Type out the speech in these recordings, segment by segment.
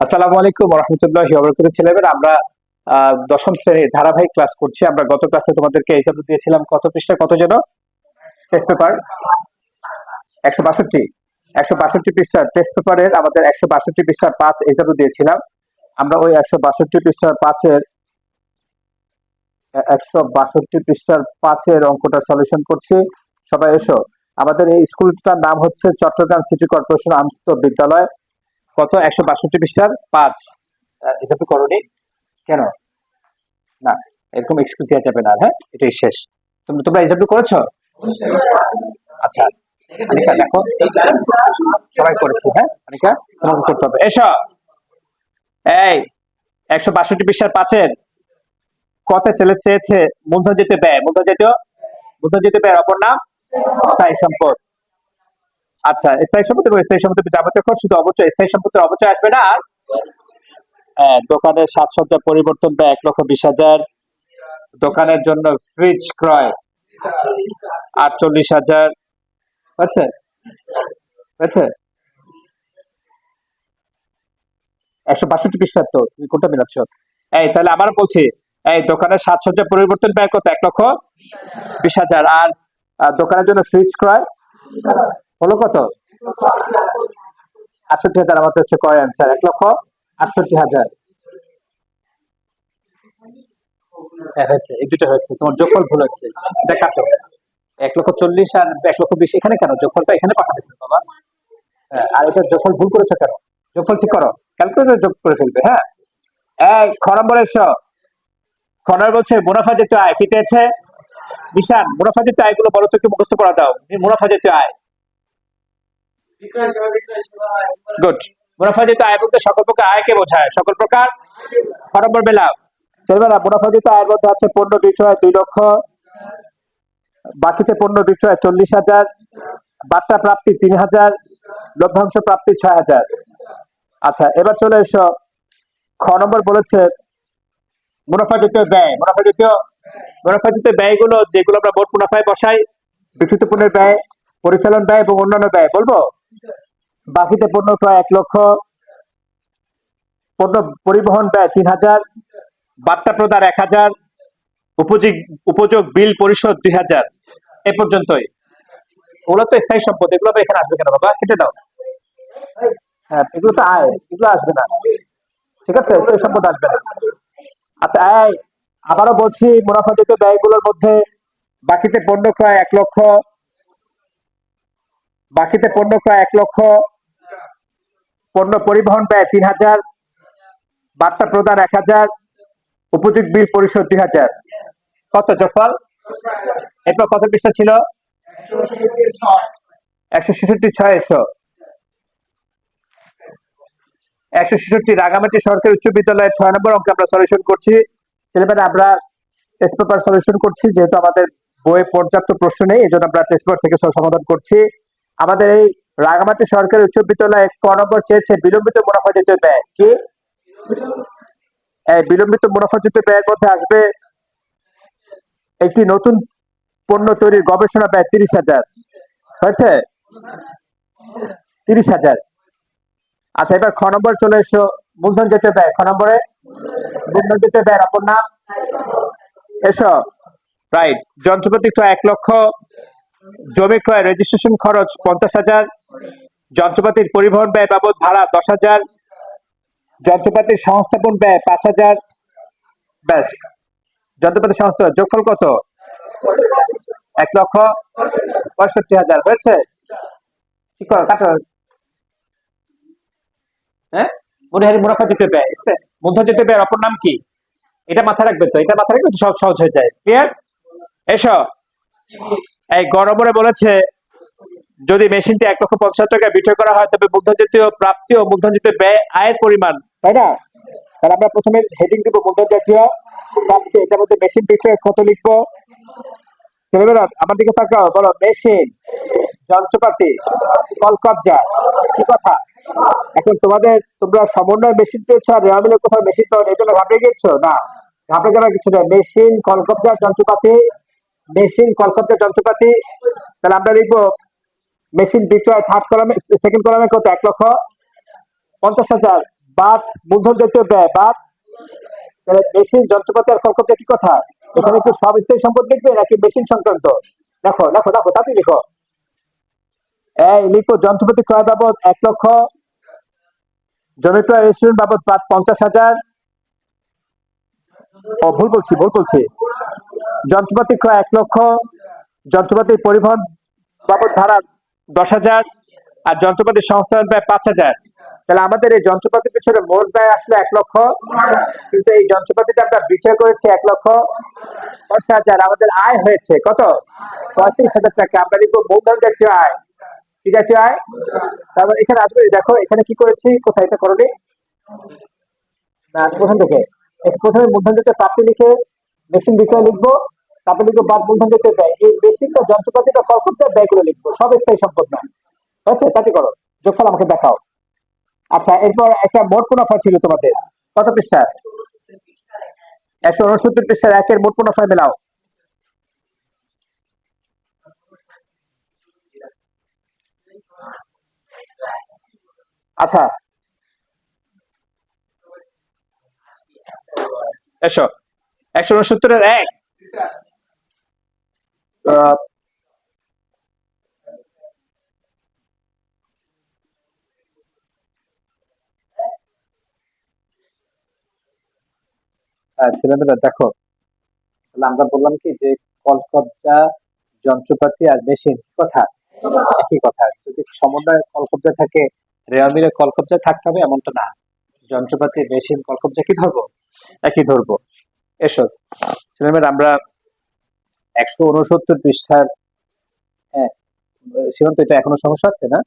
আসসালামু আলাইকুম রহমতুল্লাহ বরকত ছেলেমেয়েরা আমরা দশম শ্রেণির ধারাবাহিক ক্লাস করছি। আমরা গত ক্লাসে তোমাদেরকে এক্সাম দিয়েছিলাম কত পৃষ্ঠা, কত যেন? টেস্ট পেপার একশো বাষট্টি। একশো বাষট্টি পৃষ্ঠার টেস্ট পেপারের আমাদের একশো বাষট্টি পৃষ্ঠার পাঁচ এক্সাম দিয়েছিলাম। আমরা ওই একশো বাষট্টি পৃষ্ঠার পাঁচের, একশো বাষট্টি পৃষ্ঠার পাঁচের অঙ্কটা সলিউশন করছি। সবাই এসো। আমাদের এই স্কুলটার নাম হচ্ছে চট্টগ্রাম সিটি কর্পোরেশন আন্ত বিদ্যালয় কত? একশো বাষট্টি পৃষ্ঠার পাঁচ। হিসাবে করনি। কেন? না, এরকম এক্সকিউজ দেওয়া যাবে না। হ্যাঁ এটাই শেষ। তোমরা তোমরা হিসাবে করেছ? আচ্ছা দেখো। সবাই করেছি হ্যাঁ তোমাকে করতে হবে। এসো। এই, একশো বাষট্টি পৃষ্ঠার পাঁচের। কত ছেলে চেয়েছে? মূলধন যেতে ব্যয়। মূলধন যেতে? মূলধন যেতে ব্যয় অপর নাম? স্থায়ী সম্পদ। আচ্ছা স্থায়ী সম্পদ এবং স্থায়ী সম্পদের যাবতীয় খরচ শুধু অবচয় স্থায়ী সম্পদের অবচয় আসবে না আর? হ্যাঁ, দোকানের সাজসজ্জা পরিবর্তন ব্যয় এক লক্ষ বিশ হাজার। দোকানের জন্য ফ্রিজ ক্রয় আটচল্লিশ হাজার। হয়েছে হয়েছে একশো বাষট্টি পৃষ্ঠার তো তুমি কোনটা মিলাচ্ছ? এই তাহলে আবার বলছি এই দোকানের সাজসজ্জা পরিবর্তন ব্যয় কত? এক লক্ষ বিশ হাজার। আর দোকানের জন্য ফ্রিজ ক্রয় হলো কত? আটষট্টি হাজার আমাদের হচ্ছে কয় অ্যান্সার এক লক্ষ আটষট্টি হাজার। আর হ্যাঁ, ভুল করেছ কেন? ঠিক করো। যোগ করে ফেলবে হ্যাঁ? বলছে মুনাফা জাতীয় আয় মুনাফা জাতীয় আয়গুলো বলো তো একটু মুখস্থ করা দাও। মুনাফা জাতীয় আয়। গুড মুনাফা যেহেতু আয় বলতে সকল প্রকার আয়কে বোঝায়? সকল প্রকার? খ নম্বর বেলা ছেলেবেলা মুনাফা যেহেতু আয়ের মধ্যে আছে পণ্য বিক্রয় দুই লক্ষ, বাকিতে পণ্য বিক্রয় চল্লিশ হাজার, বার্তা প্রাপ্তি তিন হাজার, লভ্যাংশ প্রাপ্তি ছয় হাজার। আচ্ছা এবার চলে এসো। খ নম্বর বলেছে মুনাফা জাতীয় ব্যয়। মুনাফা জাতীয় মুনাফা জাতীয় ব্যয়গুলো যেগুলো আমরা মোট মুনাফায় বসাই বিকৃত পণ্যের ব্যয়, পরিচালন ব্যয় এবং অন্যান্য ব্যয়, বলব? বাকিতে পণ্য ক্রয় এক লক্ষ। পণ্য পরিবহন ব্যয় তিন হাজার, বার্তা প্রদান এক হাজার, উপযোগ উপযোগ বিল পরিশোধ দুই হাজার। এ পর্যন্তই। ওগুলো তো স্থায়ী সম্পদ, এগুলো এখানে আসবে কেন বাবা? কেটে দাও। হ্যাঁ এগুলো তো আয়, এগুলো আসবে না। ঠিক আছে স্থায়ী সম্পদ আসবে না। আচ্ছা এই, আবারও বলছি মুনাফাজিত ব্যয়গুলোর মধ্যে বাকিতে পণ্য ক্রয় এক লক্ষ। বাকিতে পণ্য ক্রয় এক লক্ষ। পণ্য পরিবহন ব্যয় তিন হাজার, বার্তা প্রদান এক হাজার, উপযোগ বিল পরিশোধ দুই হাজার। কত জফল এরপর কত পৃষ্ঠা ছিল? একশো ছেষট্টি ছয় একশো একশো ছেষট্টি রাঙামাটি সরকারি উচ্চ বিদ্যালয়ের ছয় নম্বর অঙ্কে আমরা সলিউশন করছি। ছেলেমেয়েরা, আমরা টেস্ট পেপার সলিউশন করছি, যেহেতু আমাদের বইয়ে পর্যাপ্ত প্রশ্ন নেই এই জন্য আমরা টেস্ট পেপার থেকে সমাধান করছি। আমাদের এই রাঙামাটি সরকারি উচ্চ বিদ্যালয়ে ক নম্বর চেয়েছে বিলম্বিত মুনাফা যেতে ব্যয়। কি? বিলম্বিত মুনাফা যেতে ব্যয়ের মধ্যে আসবে একটি নতুন পণ্য তৈরির গবেষণা ব্যয় তিরিশ হাজার। হয়েছে? তিরিশ হাজার। আচ্ছা এবার খ নম্বর চলে এসো। মূলধন যেতে ব্যয়, খ নম্বরে? মূলধন যেতে ব্যয় অপর নাম? এসো। রাইট, যন্ত্রপাতি ক্রয় এক লক্ষ, জমি ক্রয় রেজিস্ট্রেশন খরচ পঞ্চাশ হাজার যন্ত্রপাতির পরিবহন ব্যয় বাবদ ভাড়া দশ হাজার, যন্ত্রপাতির সংস্থাপন ব্যয় পাঁচ হাজার, ব্যাস। যন্ত্রপাতি সংস্থা যোগফল কত? এক লক্ষ পঁয়ষট্টি হাজার, হয়েছে? কি করো, কাটো। হ্যাঁ? মনে হয় মুনাফা যেতে ব্যয় মূলধন যেতে ব্যয় অপর নাম কি? এটা মাথায় রাখবে তো, এটা মাথায় রাখবে সব সহজ হয়ে যায়। ক্লিয়ার এসো। এই গণবরে বলেছে যদি মেশিনটি এক লক্ষ পঞ্চাশ টাকা বিক্রয় করা হয়, তবে মূলধন জাতীয় প্রাপ্তি ও মূলধন জাতীয় ব্যয় আয়ের পরিমাণ, তাই না? তাহলে আমরা প্রথমে হেডিং দিব মূলধন জাতীয় প্রাপ্তি এটার মধ্যে মেশিন বিক্রয় কত লিখব? ছেলেমেয়েরা আমার দিকে তাকাও, বলো মেশিন যন্ত্রপাতি কলকবজা কি কথা? এখন তোমাদের, তোমরা সমন্বয় মেশিন পেয়েছ আর রেওয়ামিলের কোথাও মেশিন পাও এই জন্য ঘাবড়ে গেছো না, ঘাবড়ে যাওয়ার কিছু নেই। মেশিন কলকবজা, যন্ত্রপাতি মেশিন কলকবজা, যন্ত্রপাতি, তাহলে আমরা লিখব মেশিন বিক্রয় থার্ড কলামে সেকেন্ড কলামে কত? এক লক্ষ পঞ্চাশ হাজার। বাদ মূলধন জাতীয় ব্যয়, বাদ মেশিন যন্ত্রপাতি আর খরচ কি কথা? এখানে কি সব স্থায়ী সম্পদ লিখবে নাকি মেশিন সংক্রান্ত? দেখো দেখো দেখো তাতে লিখো। লিখো, যন্ত্রপাতি ক্রয় বাবদ এক লক্ষ, জমি ক্রয় রেস্টুরেন্ট বাবদ পাঁচ পঞ্চাশ হাজার। ও, ভুল বলছি ভুল বলছি। যন্ত্রপাতি ক্রয় এক লক্ষ যন্ত্রপাতির পরিবহন বাবদ ভাড়া দশ হাজার আর যন্ত্রপাতি সংস্থান ব্যয় পাঁচ হাজার। তাহলে আমাদের এই যন্ত্রপাতির পিছনে মোট ব্যয় আসলে এক লক্ষ। কিন্তু এই যন্ত্রপাতিটা আমরা বিক্রয় করেছি এক লক্ষ দশ হাজার। আমাদের আয় হয়েছে কত? পঁয়ত্রিশ হাজার টাকা। আমরা লিখব মূলধন জাতীয় আয়। কি জাতীয় আয়? তারপর এখানে আসবে, দেখো এখানে কি করেছি, কোথায় এটা করনি? না, প্রথম থেকে। প্রথমে মূলধন জাতীয় প্রাপ্তি লিখে মেশিন বিক্রয় লিখব। তারপর লিখব বাদ মূলধন জাতীয় ব্যয় এই মেশিন বা যন্ত্রপাতি বা কলকত্তার ব্যয়গুলো লিখব। সব স্থায়ী সম্পদ নয়। হয়েছে? তাতে করো। যোগফল আমাকে দেখাও। আচ্ছা এরপর একটা মোট মুনাফা ছিল তোমাদের? কত পৃষ্ঠা? একশো উনসত্তর পৃষ্ঠার একের মোট মুনাফা মেলাও। আচ্ছা। এসো একশো উনসত্তরের এক। হ্যাঁ ছেলেমেয়েরা, দেখো। তাহলে আমরা বললাম কি যে কলকবজা যন্ত্রপাতি আর মেশিন কথা? একই কথা। যদি সমন্বয় কলকবজা থাকে রেয়ামিলে কলকবজা থাকতে হবে, এমনটা না। যন্ত্রপাতি, মেশিন, কলকবজা কি ধরবো? একই ধরবো। এসো। ছেলেমেয়েরা, আমরা একশো উনসত্তর পৃষ্ঠার হ্যাঁ সীমান্ত এটা এখনও সমস্যা হচ্ছে না।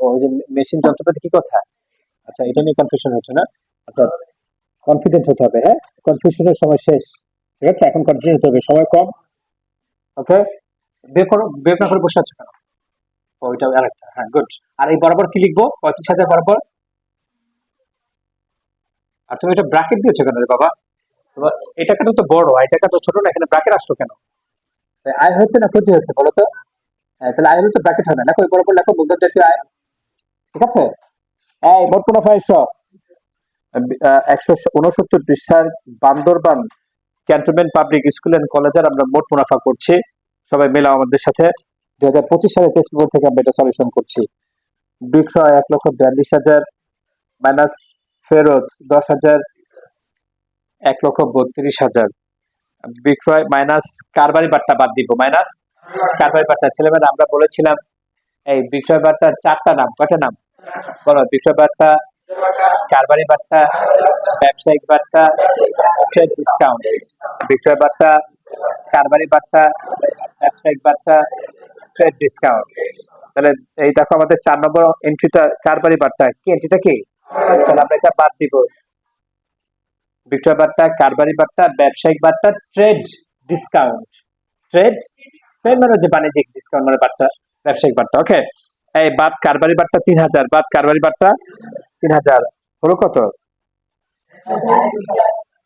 ও যে মেশিন যন্ত্রপাতি কি কথা? আচ্ছা এটা নিয়ে কনফিউশন হচ্ছে না। আচ্ছা কনফিডেন্ট হতে হবে হ্যাঁ? কনফিউশনের সময় শেষ, ঠিক আছে? এখন কনফিডেন্ট হতে হবে, সময় কম। ওকে বের করো, বের না করে বসে আছো কেন? ওইটা আরেকটা হ্যাঁ গুড আর এই বরাবর কি লিখব? পঁয়ত্রিশ হাজার বরাবর? আর তুমি এটা ব্র্যাকেট দিয়েছ কেন রে বাবা? এই টাকাটা তো বড় এই টাকা তো ছোট না এখানে ব্র্যাকেট আসলো কেন? আয় হচ্ছে না ক্ষতি হচ্ছে বলো তো? তাহলে আয় হলে তো ব্র্যাকেট হবে না এই বরাবর লেখো মূলধন জাতীয় আয়। ঠিক আছে? এই মোট মুনাফা একশো একশো উনসত্তর পৃষ্ঠার Bandarban cantonment public school and কলেজের আমরা মোট মুনাফা করছি। সবাই মিলে আমাদের সাথে দুই হাজার পঁচিশ সালে টেস্ট পেপার থেকে আমরা এটা সলিউশন করছি। বিক্রয় এক লক্ষ বিয়াল্লিশ হাজার মাইনাস ফেরত দশ হাজার এক লক্ষ বত্রিশ হাজার। বিক্রয় মাইনাস কারবারি বাট্টা বাদ দিব, মাইনাস কারবারি বাট্টা। ছেলেমেয়েরা আমরা বলেছিলাম, এই বিক্রয় বার্তার চারটা নাম, কয়টা নাম? বলো, বিক্রয় বার্তা কারবারি বার্তা ব্যবসায়িক বার্তা ট্রেড ডিসকাউন্ট বিক্রয় বার্তা কারবারি বার্তা ব্যবসায়িক বার্তা ট্রেড ডিসকাউন্ট তাহলে এই দেখো আমাদের চার নম্বর এন্ট্রিটা কারবারি বার্তা কি এন্ট্রিটা কি? তাহলে আমরা এটা বাদ দিব। বিক্রয় বার্তা, কারবারি বার্তা, ব্যবসায়িক বার্তা ট্রেড ডিসকাউন্ট ট্রেড ট্রেড মানে হচ্ছে বাণিজ্যিক ডিসকাউন্ট মানে বার্তা, ব্যবসায়িক বার্তা ওকে এই বাদ কারবারি বার্তা তিন হাজার, বাদ কারবারি বার্তা তিন হাজার। হলো কত?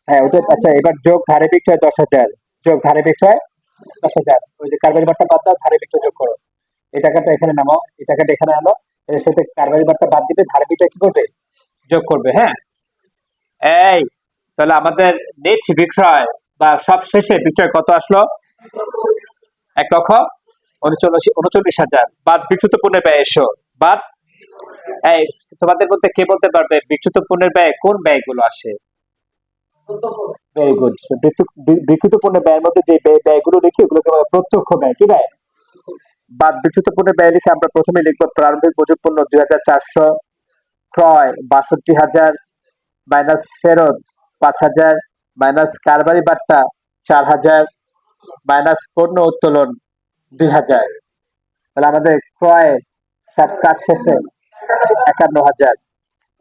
হ্যাঁ ওটা আচ্ছা এবার যোগ ধারে বিক্রয় দশ হাজার। যোগ ধারে বিক্রয় দশ হাজার। ওই যে কারবারি বার্তা বাদ দাও, ধারে বিক্রয় যোগ করো। এই টাকাটা এখানে নামাও এই টাকাটা এখানে আনো, এর সাথে কারবারি বার্তা বাদ দিবে, ধারে বিক্রয় কি করবে? যোগ করবে হ্যাঁ? এই তাহলে আমাদের নেট বিক্রয় বা সব শেষে বিক্রয় কত আসলো? এক লক্ষ উনচল্লিশ উনচল্লিশ হাজার। বাদ বিচ্যুত পণ্যের ব্যয় এসো। বাদ। এই, তোমাদের মধ্যে কে বলতে পারবে বিচ্যুত পণ্যের ব্যয় কোন ব্যয়গুলো আসে? ব্যয়ের মধ্যে যে ব্যয়- ব্যয়গুলো প্রত্যক্ষ ব্যয়, কি ব্যয়? বাদ ব্যয় লিখে আমরা প্রথমে লিখব প্রারম্ভিক হাজার চারশো বাষট্টি হাজার মাইনাস ফেরত পাঁচ হাজার মাইনাস কারবারি বাট্টা চার হাজার মাইনাস পণ্য উত্তোলন দুই হাজার। তাহলে আমাদের ক্রয় সব কাজ শেষে একান্ন হাজার।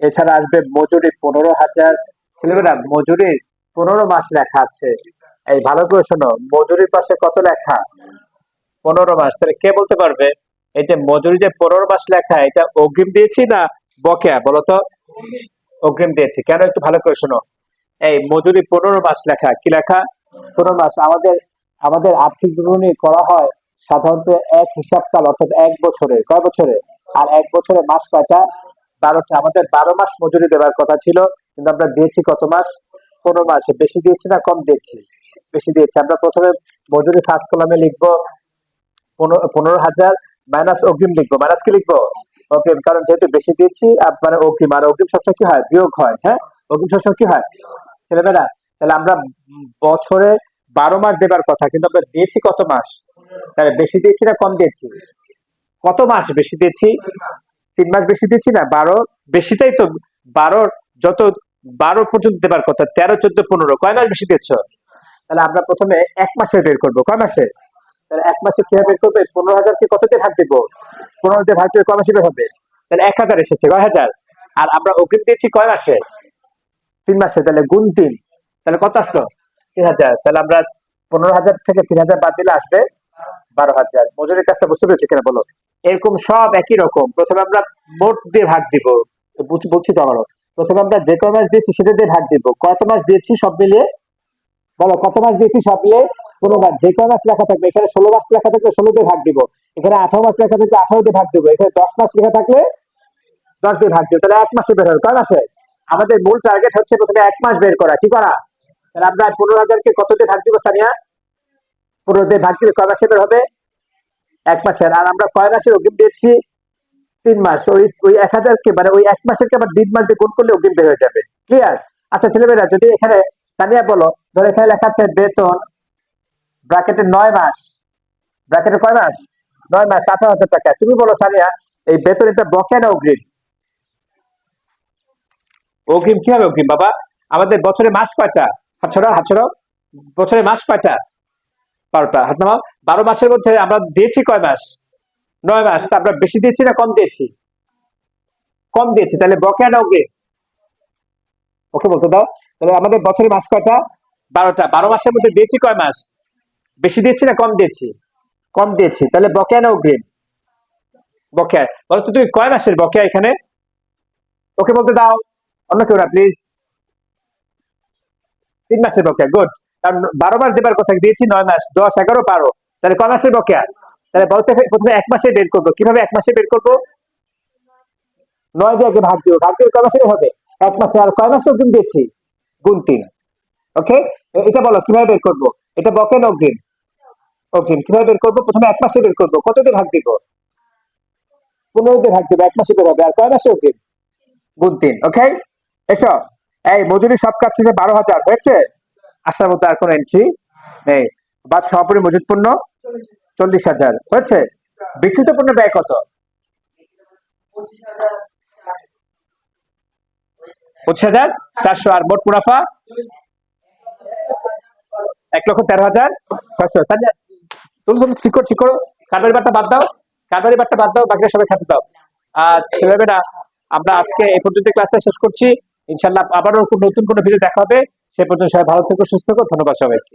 এছাড়া আসবে মজুরি পনেরো হাজার। ছেলেমেয়েরা, মজুরি পনেরো মাস লেখা আছে। এই ভালো করে শোনো, মজুরির পাশে কত লেখা? পনেরো মাস। তাহলে কে বলতে পারবে? এই যে মজুরি যে পনেরো মাস লেখা, এটা অগ্রিম দিয়েছি না বকেয়া? বলো তো? অগ্রিম দিয়েছি। কেন একটু ভালো করে শোনো। এই মজুরি পনেরো মাস লেখা। কি লেখা? পনেরো মাস। আমাদের আমাদের আর্থিক বিবরণী করা হয় সাধারণত এক হিসাবকাল অর্থাৎ এক বছরে। কয় বছরে? আর এক বছরে মাস কয়টা? বারোটা। আমাদের বারো মাস মজুরি দেওয়ার কথা ছিল, কিন্তু আমরা দিয়েছি কত মাস? পনেরো মাসে। বেশি দিয়েছি না, কম দিয়েছি। বেশি দিয়েছি। আমরা প্রথমে মজুরি ফার্স্ট কলামে লিখব, পনেরো হাজার মাইনাস অগ্রিম লিখব। মাইনাস কি লিখব? অগ্রিম। কারণ যেহেতু বেশি দিয়েছি মানে অগ্রিম। আর অগ্রিম সবসময় কি হয়? বিয়োগ হয় হ্যাঁ? অগ্রিম সবসময় কি হয়? ছেলেমেয়েরা, তাহলে আমরা বছরে বারো মাস দেবার কথা, কিন্তু আমরা দিয়েছি কত মাস? তাহলে বেশি দিয়েছি না কম দিয়েছি? কত মাস বেশি দিয়েছি? তিন মাস বেশি দিয়েছি না? বারো? বেশিটাই তো, বারো যত, বারো পর্যন্ত দেবার কথা, তেরো, চোদ্দ, পনেরো, কয় মাস বেশি দিচ্ছ তাহলে আমরা প্রথমে এক মাসে বের করব, কয় মাসে? তাহলে এক মাসে কীভাবে বের করবে? পনেরো হাজারকে কত দিয়ে ভাগ দিব? পনেরো দিয়ে ভাগ দিয়ে কয় মাসে বের হবে? তাহলে এক হাজার এসেছে, কয় হাজার? আর আমরা অগ্রিম দিয়েছি কয় মাসে? তিন মাসে, তাহলে গুণ তিন। তাহলে কত আসলো? তিন হাজার। তাহলে আমরা পনেরো হাজার থেকে তিন হাজার বাদ দিলে আসবে বারো হাজার। মজুরির কাজটা বুঝতে পেরেছি কিনা বলো? এরকম সব একই রকম। প্রথমে আমরা মোট দিয়ে ভাগ দিব। বলছি তো আমারও। প্রথমে আমরা যে কয় মাস দিয়েছি সেটা দিয়ে ভাগ দিব। কত মাস দিয়েছি সব মিলিয়ে? বলো, কত মাস দিয়েছি সব মিলিয়ে? পনেরো মাস। যে কয় মাস লেখা থাকবে? এখানে ষোলো মাস লেখা থাকলে ষোলো দিয়ে ভাগ দিব। এখানে আঠারো মাস লেখা থাকলে আঠারো দিয়ে ভাগ দিব। এখানে দশ মাস লেখা থাকলে দশ দিয়ে ভাগ দিব। তাহলে এক মাসে বের হবে। কয় মাসে? আমাদের মূল টার্গেট হচ্ছে প্রথমে এক মাস বের করা। কি করা? তাহলে আমরা পনেরো হাজারকে কত দিয়ে ভাগ দিব, সানিয়া? পনেরো দিয়ে ভাগ দিলে কয় মাসে বের হবে? এক মাসের আর আমরা কয় মাসের অগ্রিম দিয়েছি? তিন মাস। ওই ওই এক হাজারকে মানে ওই এক মাসেরকে আবার তিন মাস দিয়ে গুণ করলে অগ্রিম বের হয়ে যাবে। ক্লিয়ার আচ্ছা ছেলেমেয়েরা, যদি এখানে, সানিয়া বলো, ধরো এখানে লেখা আছে বেতন ব্র্যাকেটে নয় মাস। ব্র্যাকেটে কয় মাস? নয় মাস, আঠারো হাজার টাকা। তুমি বলো, সানিয়া, এই বেতন এটা বকেয়া না অগ্রিম? অগ্রিম কি হবে অগ্রিম, বাবা? আমাদের বছরে মাস কয়টা? হাত ছড়াও হাত ছড়াও বছরে মাস কয়টা? বারোটা। হাত নামাও। বারো মাসের মধ্যে আমরা দিয়েছি কয় মাস? নয় মাস। তা আমরা বেশি দিয়েছি না কম দিয়েছি? কম দিয়েছি। তাহলে বকেয়া না অগ্রিম ওকে বলতে দাও। তাহলে আমাদের বছরে মাস কয়টা? বারোটা। বারো মাসের মধ্যে দিয়েছি কয় মাস? বেশি দিয়েছি না কম দিয়েছি? কম দিয়েছি। তাহলে বকেয়া না অগ্রিম। বকেয়া। বলো তো তুমি কয় মাসের বকেয়া এখানে? ওকে বলতে দাও। অন্য কেউ না প্লিজ তিন মাসের বকেয়া গুড কারণ বারো মাস দেবার কথা দিয়েছি, নয় মাস, দশ, এগারো, বারো। তাহলে কয় মাসের বকেয়া তাহলে বলতে প্রথমে এক মাসে বের করব। কীভাবে এক মাসে বের করব? নয় দিয়ে আগে ভাগ দিব। ভাগ দিয়ে কয় মাসের হবে? এক মাসে আর কয় মাসে অগ্রিম দিয়েছি? গুণ তিন। ওকে এটা বলো, কীভাবে বের করব? এটা বকেন অগ্রিম? অগ্রিম। কীভাবে বের করব? প্রথমে এক মাসে বের করব। কত দিয়ে ভাগ দিব? পনেরো দিয়ে ভাগ দিব। এক মাসে বের হবে। আর কয় মাসে অগ্রিম? গুণ তিন। ওকে এসো। এই মজুরি সব কাজ শেষে বারো হাজার, হয়েছে? আসার মতো আর কোনো এন্ট্রি নেই। বাদ সমাপনী মজুদ পণ্য চল্লিশ হাজার, হয়েছে? বিক্রিত পণ্য ব্যয় কত? পঁচিশ হাজার, চারশো। আর মোট মুনাফা? এক লক্ষ তেরো হাজার ছয়শো। তুমি তুমি ঠিক করো ঠিক করো। কারবারি বারটা বাদ দাও। কারবারি বারটা বাদ দাও বাকিরা সবাই খাতে দাও। আর ছেলেমেয়েরা, আমরা আজকে এই পর্যন্ত ক্লাসটা শেষ করছি। ইনশাল্লাহ আবারও নতুন কোনো ভিডিও দেখা হবে। সে পর্যন্ত সবাই ভালো থেকো, সুস্থ থাকো। ধন্যবাদ সবাইকে।